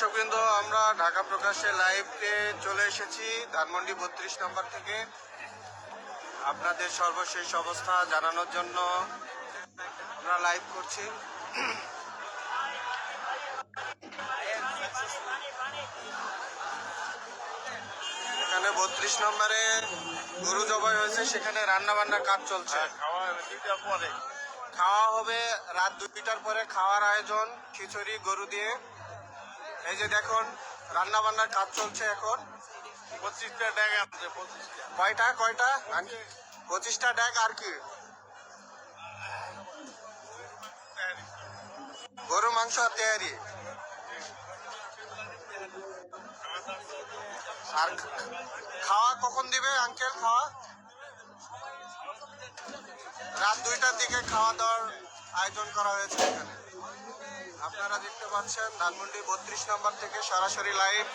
দর্শকবৃন্দ আমরা ঢাকা প্রকাশে লাইভে চলে এসেছি ধানমন্ডি বত্রিশ নম্বর থেকে। আপনাদের সর্বশেষ অবস্থা জানানোর জন্য আমরা লাইভ করছি। এখানে বত্রিশ নম্বরে গরু জবাই হয়েছে সেখানে রান্না বান্নার কাজ চলছে। খাওয়া দুইটা খাওয়া হবে রাত দুইটার পরে খাওয়ার আয়োজন খিচুড়ি গরু দিয়ে। এই যে দেখুন রান্না বান্নার কাজ চলছে এখন। পঁচিশটা টাকা আছে পঁচিশটা। কয়টা কয়টা? পঁচিশটা ড্যাক আর কি? গরু মাংস আর তেয়ারি আর খাওয়া কখন দিবে আঙ্কেল খাওয়া? রাত দুইটার দিকে খাওয়া দাওয়ার আয়োজন করা হয়েছে এখানে। আপনারা দেখতে পাচ্ছেন, ধানমন্ডি বত্রিশ নম্বর থেকে সরাসরি লাইভ।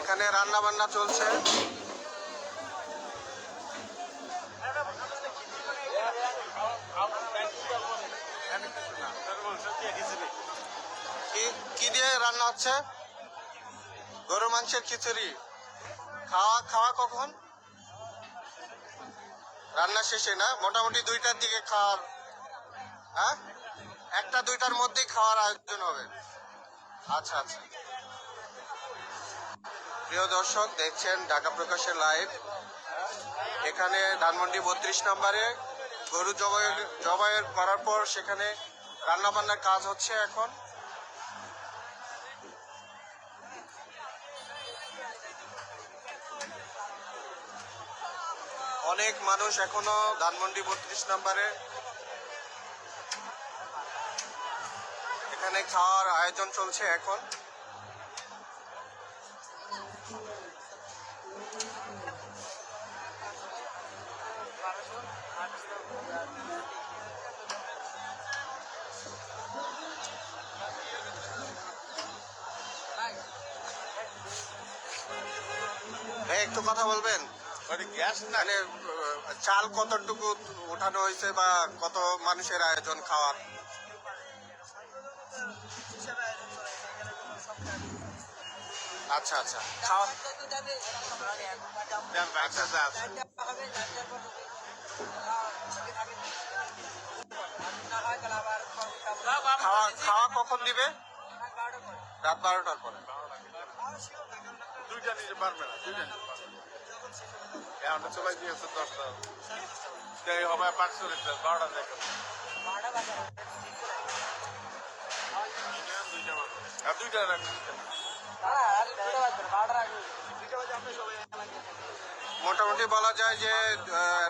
এখানে রান্না বান্না চলছে কি দিয়ে রান্না হচ্ছে? গরু মাংসের খিচুড়ি। খাওয়া খাওয়া কখন? রান্না শেষে না? মোটামুটি দুইটার দিকে খাওয়ার হ্যাঁ? একটা দুইটার মধ্যেই খাওয়ার আয়োজন হবে। আচ্ছা আচ্ছা। প্রিয় দর্শক, দেখছেন ঢাকা প্রকাশের লাইভ। এখানে ধানমন্ডি বত্রিশ নম্বরে গরু জবাই জবাইয়ের করার পর সেখানে রান্না বান্নার কাজ হচ্ছে এখন। অনেক মানুষ এখনও ধানমন্ডি বত্রিশ নম্বরে। এখানে খাওয়ার আয়োজন চলছে এখন। একটু কথা বলবেন? গ্যাস না মানে চাল কতটুকু উঠানো হয়েছে বা কত মানুষের আয়োজন খাওয়ার আচ্ছা আচ্ছা খাওয়া আচ্ছা আচ্ছা আচ্ছা। খাওয়া কখন দিবে রাত বারোটার পরে দুইটা পারবে না, দুইটা পারবে। এখন তো সবাই দিয়েছে দশটা। দেরি হবে পাঁচশো লিটার বারোটা দেখো দুইটা মোটামুটি বলা যায় যে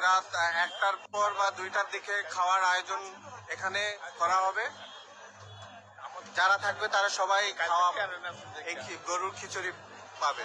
রাত একটার পর বা দুইটার দিকে খাওয়ার আয়োজন এখানে করা হবে। যারা থাকবে তারা সবাই খাওয়া এই গরুর খিচুড়ি পাবে।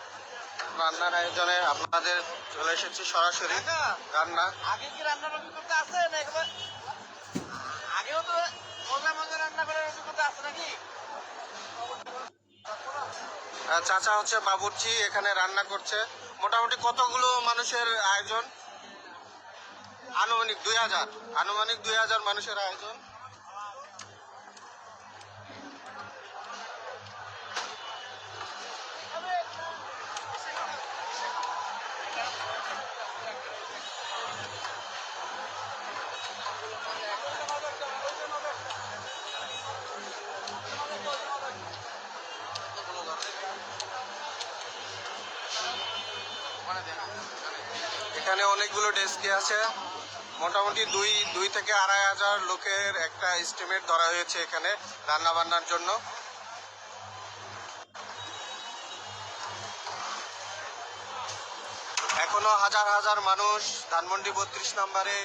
রান্নার আয়োজনে আপনাদের চলে এসেছি সরাসরি। রান্না। আগে কি রান্নার অভিজ্ঞতা আছে? না একবার আগেও তো মজা মজা রান্না করার অভিজ্ঞতা আছে নাকি? চাচা হচ্ছে বাবুর্চি এখানে রান্না করছে। মোটামুটি কতগুলো মানুষের আয়োজন? আনুমানিক দুই হাজার। আনুমানিক দুই হাজার মানুষের আয়োজন। এখানে অনেকগুলো ডেস্কে আছে। মোটামুটি দুই দুই থেকে আড়াই হাজার লোকের একটা এস্টিমেট ধরা হয়েছে এখানে রান্না বান্নার জন্য। এখন হাজার হাজার মানুষ ধানমন্ডি বত্রিশ নম্বরে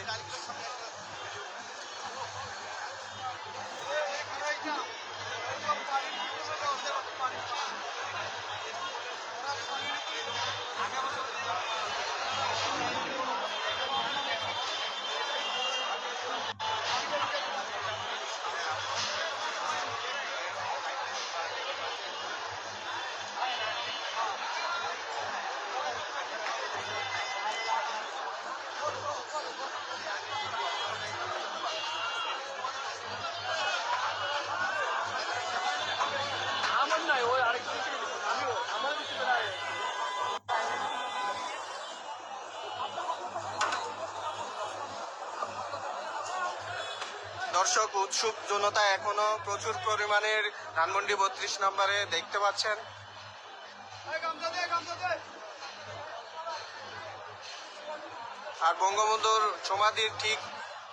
দর্শক, উৎসুক জনতা এখনও প্রচুর পরিমাণের ধানমন্ডি বত্রিশ নম্বরে দেখতে পাচ্ছেন। আর বঙ্গবন্ধুর সমাধির ঠিক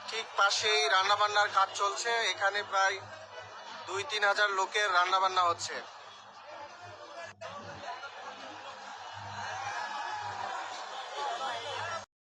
ঠিক পাশেই রান্নাবান্নার কাজ চলছে। এখানে প্রায় দুই তিন হাজার লোকের রান্নাবান্না হচ্ছে।